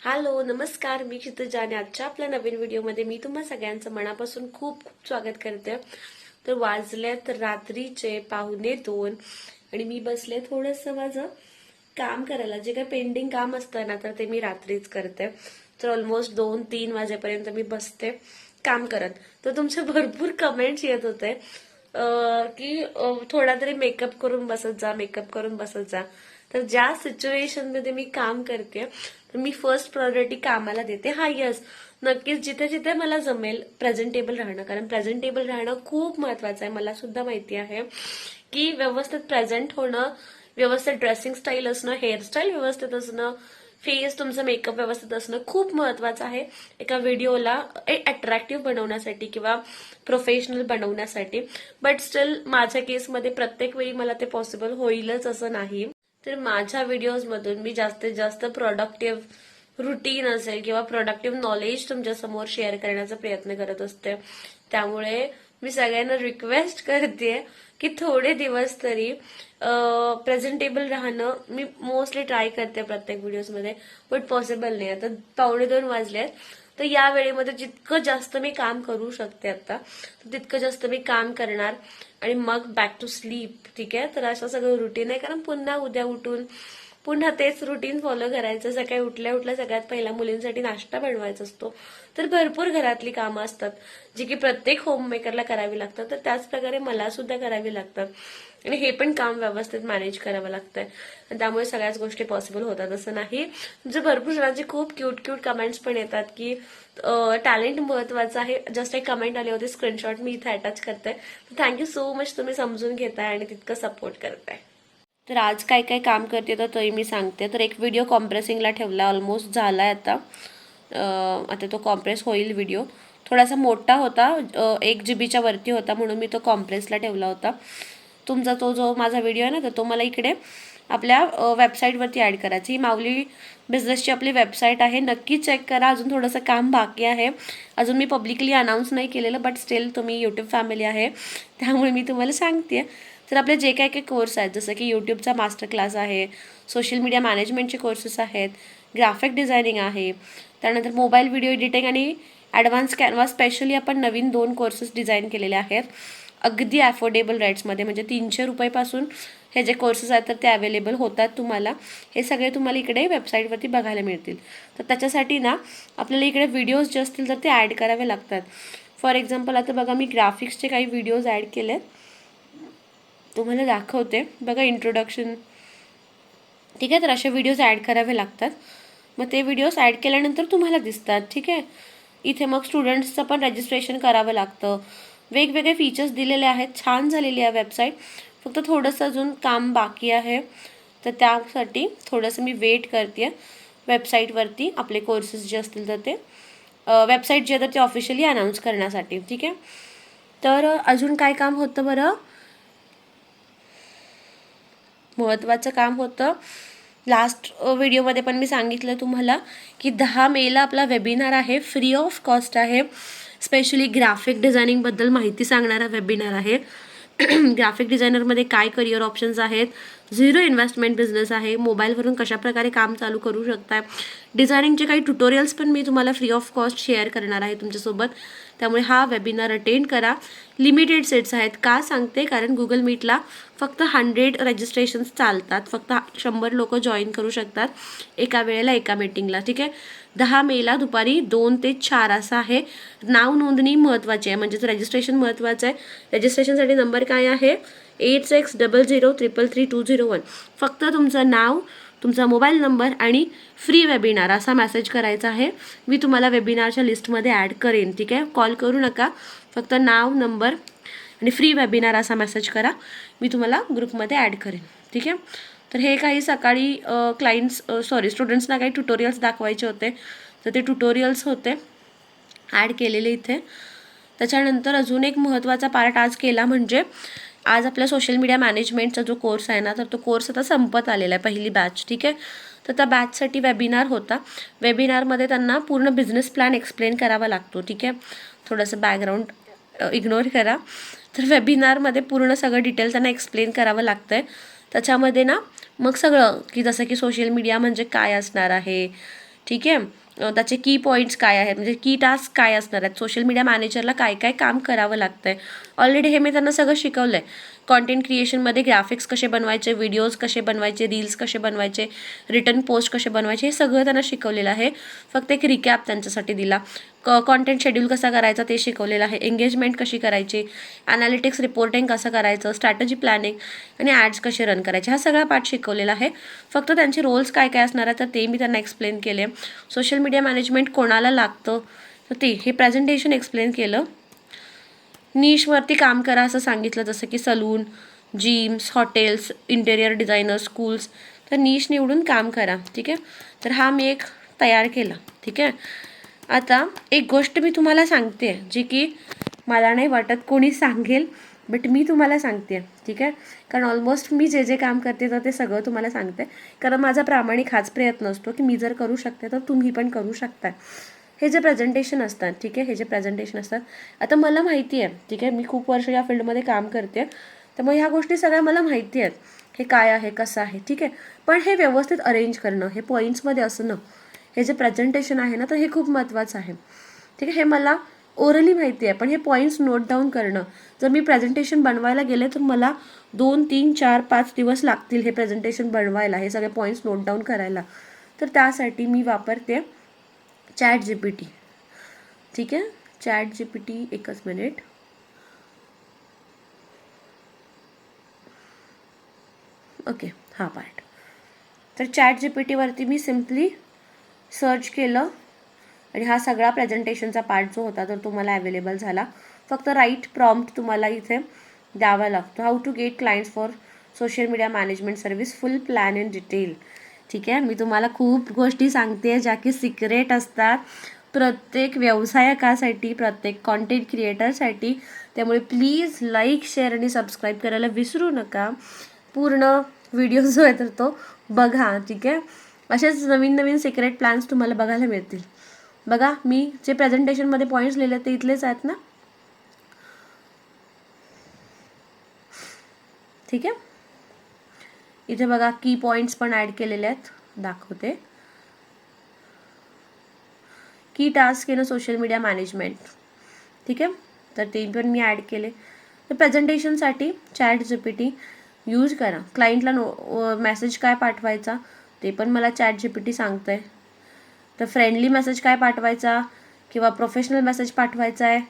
Hello नमस्कार. मी क्षितिजा आणि आजच्या आपल्या नवीन व्हिडिओमध्ये मी तुम्हा सगळ्यांचं मनापासून खूप खूप स्वागत करते. तर वाजल्यात रात्रीचे पाहुणे दोन आणि मी बसले थोडंसं माझं काम करायला. जे काही पेंडिंग काम असतं ना तर ते मी रात्रीच करते. तर ऑलमोस्ट दोन तीन वाजेपर्यंत मी बसते काम करत. तर तुमचे भरपूर कमेंट्स येत होते. की थोडा तरी मेकअप करून बसत जा मेकअप करून बसत जा. तर ज्या सिच्युएशनमध्ये मी काम करते तर मी फर्स्ट प्रायोरिटी कामाला देते. हा यस नक्कीच जिथे जिथे मला जमेल प्रेझेंटेबल राहणं. कारण प्रेझेंटेबल राहणं खूप महत्वाचं आहे. मला सुद्धा माहिती आहे की व्यवस्थित प्रेझेंट होणं व्यवस्थित ड्रेसिंग स्टाईल असणं हेअरस्टाईल व्यवस्थित असणं फेस तुमचं मेकअप व्यवस्थित असणं खूप महत्वाचं आहे. एका व्हिडिओला अट्रॅक्टिव्ह बनवण्यासाठी किंवा प्रोफेशनल बनवण्यासाठी. बट स्टील माझ्या केसमध्ये प्रत्येक वेळी मला ते पॉसिबल होईलच असं नाही. तर माझ्या व्हिडिओजमधून मी जास्तीत जास्त प्रोडक्टिव्ह रुटीन असेल किंवा प्रोडक्टिव्ह नॉलेज तुमच्यासमोर शेअर करण्याचा प्रयत्न करत असते. त्यामुळे मी सगळ्यांना रिक्वेस्ट करते की थोडे दिवस तरी प्रेझेंटेबल राहणं मी मोस्टली ट्राय करते प्रत्येक व्हिडिओजमध्ये बट पॉसिबल नाही. आता पावणे दोन वाजले आहेत तर या वेळेमध्ये जितकं जास्त मी काम करू शकते आता तर तितकं जास्त मी काम करणार. आणि मग बॅक टू स्लीप ठीक आहे? तर असं सगळं रुटीन आहे. कारण पुन्हा उद्या उठून पुन्हा तेच रुटीन फॉलो करायचं. सकाळी उठल्या उठल्या सगळ्यात पहिला मुलींसाठी नाश्ता बनवायचा असतो. तर भरपूर घरातली कामं असतात जी की प्रत्येक होममेकरला करावी लागतात. तर त्याचप्रकारे मला सुद्धा करावी लागतात. आणि हे पण काम व्यवस्थित मॅनेज करावं लागतंय. आणि त्यामुळे सगळ्याच गोष्टी पॉसिबल होतात. असं नाही. जे भरपूर जणांचे खूप क्यूट क्यूट कमेंट्स पण येतात की टॅलेंट महत्वाचं आहे. जस्ट एक कमेंट आली होती स्क्रीनशॉट मी इथे अटॅच करते. थँक्यू सो मच तुम्ही समजून घेताय आणि तितकं सपोर्ट करताय. तर आज काय काय काम करते तर तोही मी सांगते. तर एक व्हिडिओ कॉम्प्रेसिंगला ठेवला. ऑलमोस्ट झाला आहे आता आता तो कॉम्प्रेस होईल व्हिडिओ थोडासा मोठा होता. एक जी बीच्या वरती होता म्हणून मी तो कॉम्प्रेसला ठेवला होता. तुमचा तो जो माझा व्हिडिओ आहे ना तर तो मला इकडे आपल्या वेबसाईटवरती ॲड करायची. ही माऊली बिझनेसची आपली वेबसाईट आहे. नक्की चेक करा. अजून थोडंसं काम बाकी आहे. अजून मी पब्लिकली अनाऊन्स नाही केलेलं बट स्टील तुम्ही यूट्यूब फॅमिली आहे. त्यामुळे मी तुम्हाला सांगते तर आपले जे काय काही कोर्स आहेत जसं की यूट्यूबचा मास्टर क्लास आहे सोशल मीडिया मॅनेजमेंटचे कोर्सेस आहेत ग्राफिक डिझायनिंग आहे त्यानंतर मोबाईल व्हिडिओ एडिटिंग आणि ॲडव्हान्स कॅनवा स्पेशली आपण नवीन दोन कोर्सेस डिझाईन केलेले आहेत. अगदी अफोर्डेबल रेट्समध्ये म्हणजे तीनशे रुपयेपासून हे जे कोर्सेस आहेत तर ते अवेलेबल होतात तुम्हाला. हे सगळे तुम्हाला इकडे वेबसाईटवरती बघायला मिळतील. तर त्याच्यासाठी ना आपल्याला इकडे व्हिडिओज जे असतील तर ते ॲड करावे लागतात. फॉर एक्झाम्पल आता बघा मी ग्राफिक्सचे काही व्हिडिओज ॲड आहेत तुम्हाला दाखवते. बघा इंट्रोडक्शन ठीक आहे तर असे व्हिडिओज ॲड करावे लागतात. मग ते व्हिडिओज ॲड केल्यानंतर तुम्हाला दिसतात. ठीक आहे? इथे मग स्टुडंट्सचं पण रजिस्ट्रेशन करावं लागतं. वेगवेगळे फीचर्स दिलेले आहेत. छान झालेली आहे वेबसाईट फक्त थोडंसं अजून काम बाकी आहे. तर त्यासाठी थोडंसं मी वेट करते वेबसाईटवरती आपले कोर्सेस जे असतील तर ते. वेबसाईट जे आहे तर ते ऑफिशियली अनाऊन्स करण्यासाठी. ठीक आहे? तर अजून काय काम होतं बरं? महत्त्वाचं काम होतं. लास्ट व्हिडिओमध्ये पण मी सांगितलं तुम्हाला की दहा मेला आपला वेबिनार आहे. फ्री ऑफ कॉस्ट आहे. स्पेशली ग्राफिक डिझायनिंगबद्दल माहिती सांगणारा वेबिनार आहे. ग्राफिक डिझायनरमध्ये काय करिअर ऑप्शन्स आहेत? झिरो इन्व्हेस्टमेंट बिझनेस आहे. मोबाईलवरून कशाप्रकारे काम चालू करू शकताय. डिझायनिंगचे काही ट्युटोरियल्स पण मी तुम्हाला फ्री ऑफ कॉस्ट शेअर करणार आहे तुमच्यासोबत. त्यामुळे हा वेबिनार अटेंड करा. लिमिटेड सेट्स आहेत. का सांगते? कारण गुगल मीटला फक्त हंड्रेड रजिस्ट्रेशन्स चालतात. फक्त शंभर लोक जॉईन करू शकतात. एका वेळेला एका मीटिंगला ठीक आहे? दहा मेला दुपारी दोन ते चार असं आहे. नाव नोंदणी महत्त्वाची आहे. म्हणजेच रजिस्ट्रेशन महत्त्वाचं आहे. रजिस्ट्रेशनसाठी नंबर काय आहे? Eight six double zero triple three two zero one फक्त तुमचं नाव तुमचा मोबाईल नंबर आणि फ्री वेबिनार असा मेसेज करायचा आहे. मी तुम्हाला वेबिनारच्या लिस्टमध्ये ॲड करेन ठीक आहे? कॉल करू नका. फक्त नाव नंबर आणि फ्री वेबिनार असा मेसेज करा. मी तुम्हाला ग्रुपमध्ये ॲड करेन ठीक आहे? तर हे काही सकाळी क्लायंट्स सॉरी स्टुडंट्सना काही ट्युटोरियल्स दाखवायचे होते. तर ते ट्युटोरियल्स होते ॲड केलेले इथे. त्याच्यानंतर अजून एक महत्त्वाचा पार्ट आज केला म्हणजे आज आपल्या सोशल मीडिया मॅनेजमेंटचा जो कोर्स आहे ना तर तो कोर्स आता संपत आलेला आहे पहिली बॅच ठीक आहे? तर त्या बॅचसाठी वेबिनार होता. वेबिनारमध्ये त्यांना पूर्ण बिझनेस प्लॅन एक्सप्लेन करावा लागतो ठीक आहे? थोडंसं बॅकग्राऊंड इग्नोर करा. तर वेबिनारमध्ये पूर्ण सगळं डिटेल त्यांना एक्सप्लेन करावं लागतं आहे त्याच्यामध्ये ना मग सगळं की जसं की सोशल मीडिया म्हणजे काय असणार आहे ठीक आहे? त्याचे की पॉईंट्स काय आहेत? म्हणजे की टास्क काय असणार आहेत? सोशल मीडिया मॅनेजरला काय काय काम करावं लागतंय? ऑलरेडी हे मी त्यांना सगळं शिकवलं आहे कॉन्टेंट क्रिएशनमध्ये ग्राफिक्स कसे बनवायचे व्हिडिओज कसे बनवायचे रील्स कसे बनवायचे रिटर्न पोस्ट कसे बनवायचे हे सगळं त्यांना शिकवलेलं आहे. फक्त एक रिकॅप त्यांच्यासाठी दिला. क कॉन्टेंट शेड्यूल कसा करायचा ते शिकवलेलं आहे. एंगेजमेंट कशी करायची ॲनालिटिक्स रिपोर्टिंग कसं करायचं स्ट्रॅटजी प्लॅनिंग आणि ॲड्स कसे रन करायचे हा सगळा पार्ट शिकवलेला आहे. फक्त त्यांचे रोल्स काय काय असणार आहे तर ते मी त्यांना एक्सप्लेन केले सोशल मीडिया मॅनेजमेंट कोणाला लागतं तर ते हे प्रेझेंटेशन एक्सप्लेन केलं. निशवरती काम करा असं सांगितलं जसं की salon gyms hotels interior designer schools तर निश निवडून काम करा ठीक आहे? तर हा मी एक तयार केला ठीक आहे? आता एक गोष्ट मी तुम्हाला सांगते जी की मला नाही वाटत कोणी सांगेल बट मी तुम्हाला सांगते ठीक आहे? कारण ऑलमोस्ट मी जे जे काम करते तर ते सगळं तुम्हाला सांगते. कारण माझा प्रामाणिक हाच प्रयत्न असतो की मी जर करू शकते तर तुम्ही पण करू शकता हे जे प्रेझेंटेशन असतात ठीक आहे? हे जे प्रेझेंटेशन असतात आता मला माहिती आहे ठीक आहे? मी खूप वर्ष या फील्डमध्ये काम करते. त्यामुळे ह्या गोष्टी सगळ्या मला माहिती आहेत. हे काय आहे कसं आहे ठीक आहे? पण हे व्यवस्थित अरेंज करणं हे पॉईंट्समध्ये असणं हे जे प्रेझेंटेशन आहे ना तर हे खूप महत्त्वाचं आहे. ठीक आहे? हे मला ओरली माहिती आहे पण हे पॉईंट्स नोट डाऊन करणं. जर मी प्रेझेंटेशन बनवायला गेले तर मला दोन तीन चार पाच दिवस लागतील हे प्रेझेंटेशन बनवायला हे सगळे पॉईंट्स नोट डाऊन करायला. तर त्यासाठी मी वापरते चॅट जी पी टी ठीक आहे? चॅट जी पी टी एकच मिनिट. ओके हा पार्ट. तर चॅट जी पी टीवरती मी सिम्पली सर्च केलं आणि हा सगळा प्रेझेंटेशनचा पार्ट जो होता तर तो अवेलेबल झाला. फक्त राईट प्रॉम्प्ट तुम्हाला इथे द्यावा लागतो. How to get clients for social media management service full plan in detail ठीक आहे? मी तुम्हाला खूप गोष्टी सांगते ज्या की सिक्रेट असतात. प्रत्येक व्यवसायकासाठी प्रत्येक कॉन्टेंट क्रिएटरसाठी त्यामुळे प्लीज लाईक शेअर आणि सबस्क्राईब करायला विसरू नका. पूर्ण व्हिडिओ जो आहे तर तो बघा ठीक आहे? असेच नवीन नवीन सिक्रेट प्लॅन्स तुम्हाला बघायला मिळतील. बघा मी जे प्रेझेंटेशनमध्ये पॉईंट्स लिहिले ते इथलेच आहेत ना? ठीक आहे? इथे बघा की पॉईंट्स पण ॲड केलेले आहेत. दाखवते. की task in social media management ठीक आहे? तर ते पण मी ॲड केले. तर प्रेझेंटेशनसाठी chat G P T use करा क्लायंटला नो मेसेज काय पाठवायचा? ते पण मला चॅट जी पी टी सांगतं आहे तर फ्रेंडली मेसेज काय पाठवायचा? किंवा प्रोफेशनल मेसेज पाठवायचा आहे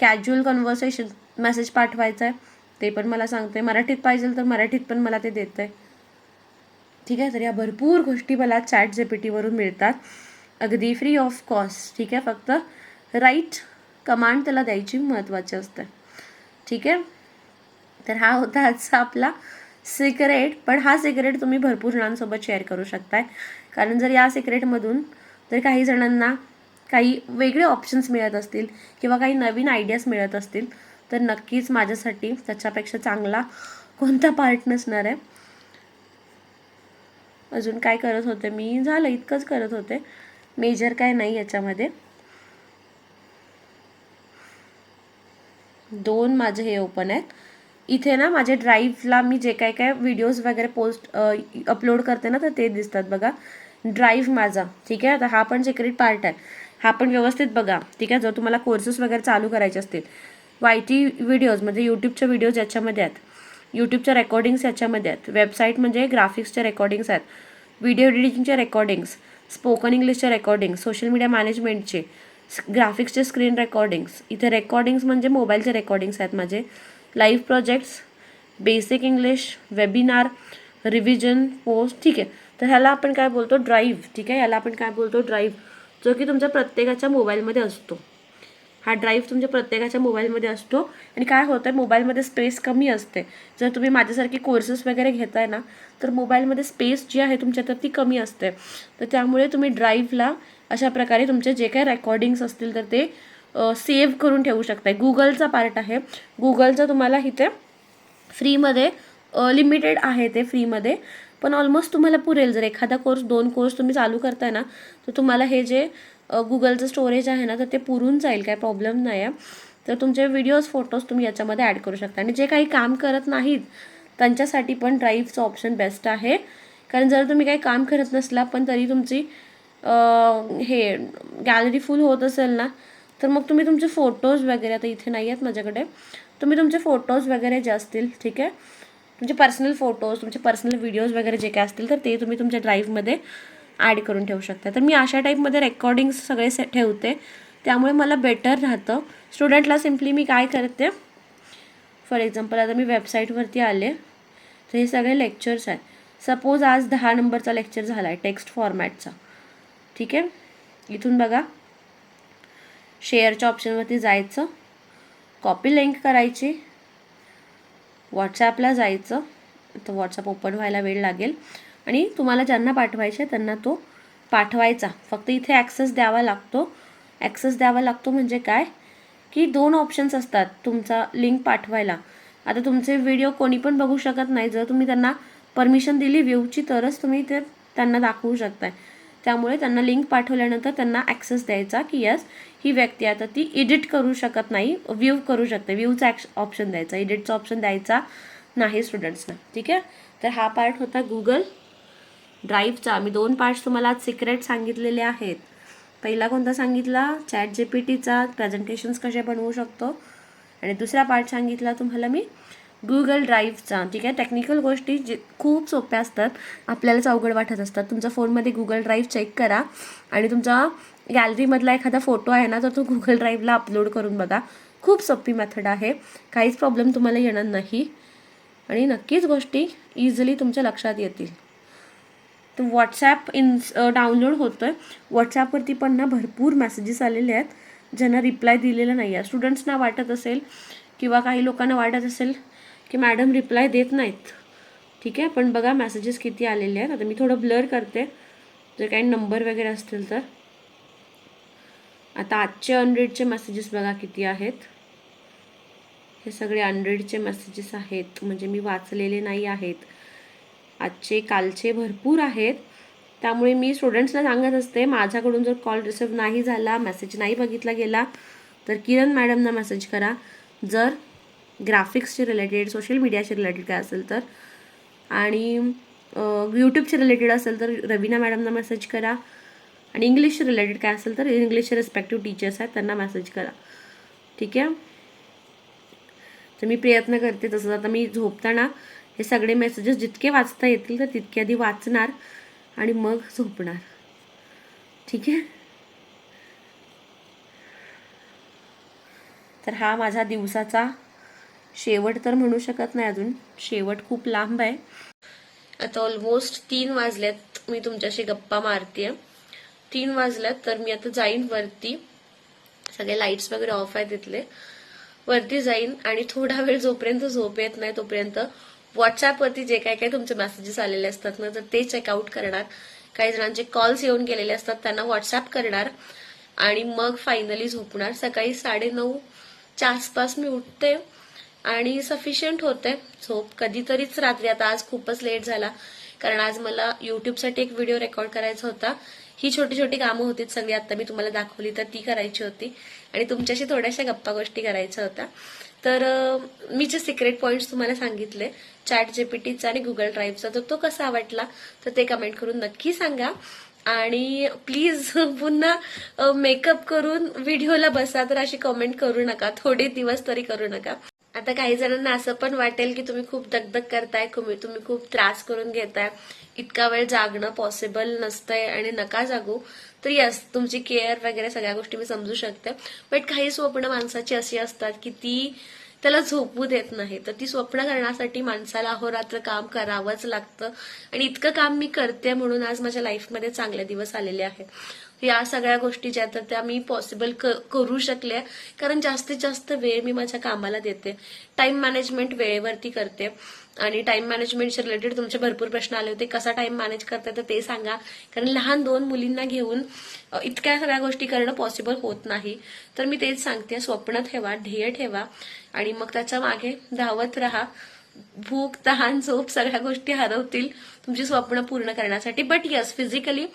कॅज्युअल कन्व्हर्सेशन मेसेज पाठवायचा आहे ते पण मला सांगते मराठीत पाहिजे तर मराठीत पण मला ते देतं आहे ठीक आहे? तर या भरपूर गोष्टी मला चॅट जे पी टीवरून मिळतात. अगदी फ्री ऑफ कॉस्ट ठीक आहे? फक्त राईट कमांड त्याला द्यायची महत्त्वाची असते. ठीक आहे? तर हा होता आजचा आपला सिक्रेट पण हा सिक्रेट तुम्ही भरपूर जणांसोबत शेअर करू शकताय. कारण जर या सिक्रेटमधून जर काही जणांना काही वेगळे ऑप्शन्स मिळत असतील किंवा काही नवीन आयडियाज मिळत असतील तर नक्कीच माझ्यासाठी त्याच्यापेक्षा चांगला कोणता पार्ट नसणार आहे. अजून काय करत होते? मी झालं इतकंच करत होते. मेजर काय नाही याच्यामध्ये. दोन माझे हे ओपन आहेत. इथे ना माझे ड्राईव्हला मी जे काय काय व्हिडिओज वगैरे पोस्ट अपलोड करते ना तर ते दिसतात बघा. ड्राईव्ह माझा ठीक आहे? आता हा पण सिक्रेट पार्ट आहे. हा पण व्यवस्थित बघा ठीक आहे? जर तुम्हाला कोर्सेस वगैरे चालू करायचे असतील वाय टी व्हिडिओज म्हणजे यूट्यूबचे व्हिडिओज याच्यामध्ये आहेत. यूट्यूबच्या रेकॉर्डिंग्स याच्यामध्ये आहेत. वेबसाईट म्हणजे ग्राफिक्सच्या रेकॉर्डिंग्स आहेत. व्हिडिओ एडिटिंगच्या रेकॉर्डिंग्स स्पोकन इंग्लिशच्या रेकॉर्डिंग्स सोशल मीडिया मॅनेजमेंटचे ग्राफिक्सचे स्क्रीन रेकॉर्डिंग्स इथे रेकॉर्डिंग्स म्हणजे मोबाईलचे रेकॉर्डिंग्स आहेत माझे. Live projects basic English webinar revision post ठीक आहे. तर ह्याला आपण काय बोलतो? ड्राईव्ह ठीक आहे? याला आपण काय बोलतो? ड्राईव्ह जो की तुमच्या प्रत्येकाच्या मोबाईलमध्ये असतो. हा ड्राईव्ह तुमच्या प्रत्येकाच्या मोबाईलमध्ये असतो. आणि काय होतं आहे मोबाईलमध्ये स्पेस कमी असते. जर तुम्ही माझ्यासारखे कोर्सेस वगैरे घेताय ना तर मोबाईलमध्ये स्पेस जी आहे तुमच्या तर ती कमी असते. तर त्यामुळे तुम्ही ड्राईव्हला अशा प्रकारे तुमचे जे काही रेकॉर्डिंग्स असतील तर ते सेव्ह करून ठेवू शकताय. गुगलचा पार्ट आहे. गुगलचं तुम्हाला इथे फ्रीमध्ये लिमिटेड आहे ते फ्रीमध्ये पण ऑलमोस्ट तुम्हाला पुरेल. जर एखादा कोर्स दोन कोर्स तुम्ही चालू करताय ना तर तुम्हाला हे जे गुगलचं स्टोरेज आहे ना तर ते पुरून जाईल काय प्रॉब्लेम नाही आहे तर तुमचे व्हिडिओज फोटोज तुम्ही याच्यामध्ये ॲड करू शकता. आणि जे काही काम करत नाहीत त्यांच्यासाठी पण ड्राईव्हचं ऑप्शन बेस्ट आहे. कारण जर तुम्ही काही काम करत नसला पण तरी तुमची हे गॅलरी फुल होत असेल ना तर मग तुम्ही तुमचे फोटोज वगैरे आता इथे नाही आहेत माझ्याकडे तुम्ही तुमचे फोटोज वगैरे जे असतील ठीक आहे तुमचे पर्सनल फोटोज तुमचे पर्सनल व्हिडिओज वगैरे जे काय असतील तर ते तुम्ही तुमच्या ड्राईव्हमध्ये ॲड करून ठेवू शकता. तर मी अशा टाईपमध्ये रेकॉर्डिंग्स सगळे से ठेवते. त्यामुळे मला बेटर राहतं. स्टुडंटला सिम्पली मी काय करते? फॉर एक्झाम्पल आता मी वेबसाईटवरती आले. तर हे सगळे लेक्चर्स आहेत. सपोज आज दहा नंबरचा लेक्चर झाला आहे टेक्स्ट फॉर्मॅटचा ठीक आहे? इथून बघा. शेअरच्या ऑप्शनवरती जायचं. कॉपी लिंक करायची. व्हॉट्सॲपला जायचं. तर व्हॉट्सअप ओपन व्हायला वेळ लागेल. आणि तुम्हाला ज्यांना पाठवायचे त्यांना तो पाठवायचा. फक्त इथे ॲक्सेस द्यावा लागतो. ॲक्सेस द्यावा लागतो म्हणजे काय? की दोन ऑप्शन्स असतात तुमचा लिंक पाठवायला. आता तुमचे व्हिडिओ कोणी पण बघू शकत नाही. जर तुम्ही त्यांना परमिशन दिली व्ह्यूची तरच तुम्ही ते त्यांना दाखवू शकताय. त्यामुळे त्यांना लिंक पाठवल्यानंतर त्यांना ॲक्सेस द्यायचा की यस ही व्यक्ती आता ती एडिट करू शकत नाही व्ह्यू करू शकते. व्ह्यूचा ॲक्श ऑप्शन द्यायचा. एडिटचा ऑप्शन द्यायचा नाही स्टुडंट्सना ठीक आहे? तर हा पार्ट होता गुगल ड्राईव्हचा. मी दोन पार्ट्स तुम्हाला आज सिक्रेट सांगितलेले आहेत. पहिला कोणता सांगितला? चॅट जे पी टीचा प्रेझेंटेशन्स कसे बनवू शकतो? आणि दुसरा पार्ट सांगितला तुम्हाला मी गुगल ड्राईव्हचा ठीक आहे? टेक्निकल गोष्टी जे खूप सोप्या असतात. आपल्यालाच अवघड वाटत असतात. तुमच्या फोनमध्ये गुगल ड्राईव्ह चेक करा. आणि तुमचा गॅलरीमधला एखादा फोटो आहे ना तर तो गुगल ड्राईव्हला अपलोड करून बघा. खूप सोपी मेथड आहे. काहीच प्रॉब्लेम तुम्हाला येणार नाही. आणि नक्कीच गोष्टी इझिली तुमच्या लक्षात येतील. तर व्हॉट्सॲप इन्स डाउनलोड होतो आहे व्हॉट्सॲपवरती पण ना भरपूर मेसेजेस आलेले आहेत. ज्यांना रिप्लाय दिलेला नाही आहे. स्टुडंट्सना वाटत असेल किंवा काही लोकांना वाटत असेल की मॅडम रिप्लाय देत नाहीत. ठीक आहे? पण बघा मेसेजेस किती आलेले आहेत. आता मी थोडं ब्लर करते. जर काही नंबर वगैरे असतील तर. आता आजचे अनरीडचे मेसेजेस बघा किती आहेत. हे सगळे अनरीडचे मेसेजेस आहेत. म्हणजे मी वाचलेले नाही आहेत. आजचे कालचे भरपूर आहेत. त्यामुळे मी स्टुडंट्सला सांगत असते माझ्याकडून जर कॉल रिसिव्ह नाही झाला मेसेज नाही बघितला गेला तर किरण मॅडमना मेसेज करा. जर ग्राफिक्सचे रिलेटेड सोशल मीडियाचे रिलेटेड काय असेल तर आणि यूट्यूबचे रिलेटेड असेल तर रवीना मॅडमना मेसेज करा. आणि इंग्लिशचे रिलेटेड काय असेल तर इंग्लिशचे रिस्पेक्टिव्ह टीचर्स आहेत त्यांना मेसेज करा. ठीक आहे? तर मी प्रयत्न करते तसंच. आता मी झोपताना हे सगळे मेसेजेस जितके वाचता येतील तर तितके आधी वाचणार आणि मग झोपणार. ठीक आहे? तर हा माझा दिवसाचा शेवट तर म्हणू शकत नाही अजून. शेवट खूप लांब आहे. आता ऑलमोस्ट तीन वाजल्यात मी तुमच्याशी गप्पा मारते तीन वाजल्यात तर मी आता जाईन वरती. सगळे लाईट्स वगैरे ऑफ आहेत तिथले. वरती जाईन आणि थोडा वेळ जोपर्यंत झोप येत नाही तोपर्यंत व्हॉट्सॲपवरती जे काय काय तुमचे मेसेजेस आलेले असतात ना तर ते चेकआउट करणार. काही जणांचे कॉल्स येऊन गेलेले असतात त्यांना व्हॉट्सअप करणार. आणि मग फायनली झोपणार. सकाळी साडेनऊच्या आसपास मी उठते आणि सफिशियंट होते. झोप कधीतरीच रात्री. आता आज खूपच लेट झाला. कारण आज मला युट्यूबसाठी एक व्हिडिओ रेकॉर्ड करायचा होता. ही छोटी छोटी कामं होती सगळी आता मी तुम्हाला दाखवली तर ती करायची होती. आणि तुमच्याशी थोड्याशा गप्पा गोष्टी करायच्या होत्या. तर मी जे सिक्रेट पॉईंट्स तुम्हाला सांगितले चॅट जेपीटीचा आणि गुगल ड्राईव्हचा तर तो कसा आवडला तर ते कमेंट करून नक्की सांगा. आणि प्लीज पुन्हा मेकअप करून व्हिडिओला बसा तर अशी कमेंट करू नका. थोडे दिवस तरी करू नका. आता काही जणांना असं पण वाटेल की तुम्ही खूप दगदग करताय तुम्ही तुम्ही खूप त्रास करून घेताय. इतका वेळ जागणं पॉसिबल नसतंय आणि नका जागू. तर यस तुमची केअर वगैरे सगळ्या गोष्टी मी समजू शकते. बट काही स्वप्न माणसाची अशी असतात की ती त्याला झोपू देत नाही तर ती स्वप्न करण्यासाठी माणसाला अहोरात्र काम करावंच लागतं. आणि इतकं काम मी करते म्हणून आज माझ्या लाईफमध्ये चांगले दिवस आलेले आहेत. या सगळ्या गोष्टी ज्या तर त्या मी पॉसिबल करू शकले. कारण जास्तीत जास्त वेळ मी माझ्या कामाला देते. टाइम मॅनेजमेंट वेळेवरती करते. आणि टाइम मॅनेजमेंटचे रिलेटेड तुमचे भरपूर प्रश्न आले होते. कसा टाइम मॅनेज करता तर ते सांगा. कारण लहान दोन मुलींना घेऊन इतक्या सगळ्या गोष्टी करणं पॉसिबल होत नाही. तर मी तेच सांगते. स्वप्न ठेवा ध्येय ठेवा. आणि मग त्याच्यामागे धावत राहा. भूक तहान झोप सगळ्या गोष्टी हरवतील. तुमची स्वप्न पूर्ण करण्यासाठी. बट यस फिजिकली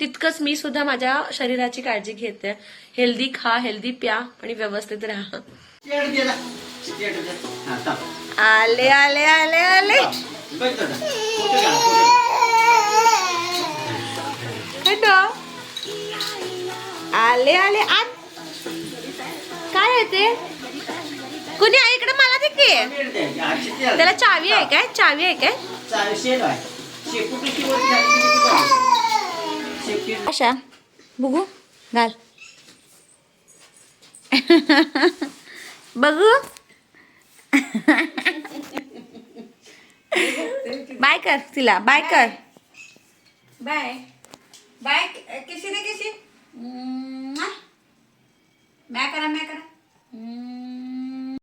तितकंच मी सुद्धा माझ्या शरीराची काळजी घेते. हेल्दी खा हेल्दी प्या आणि व्यवस्थित राहा. आले आले आले आले. आले आले. आत. काय आहे ते? कुणी आहे इकडे? मला दे की. मीठ द्यायची. शिट्टी झाली. त्याला चावी आहे काय? चावी आहे काय? अशा बघू घाल. बघू. बाय कर तिला बाय कर. बाय. बाय किशी रे किशी? म्या करा म्या करा.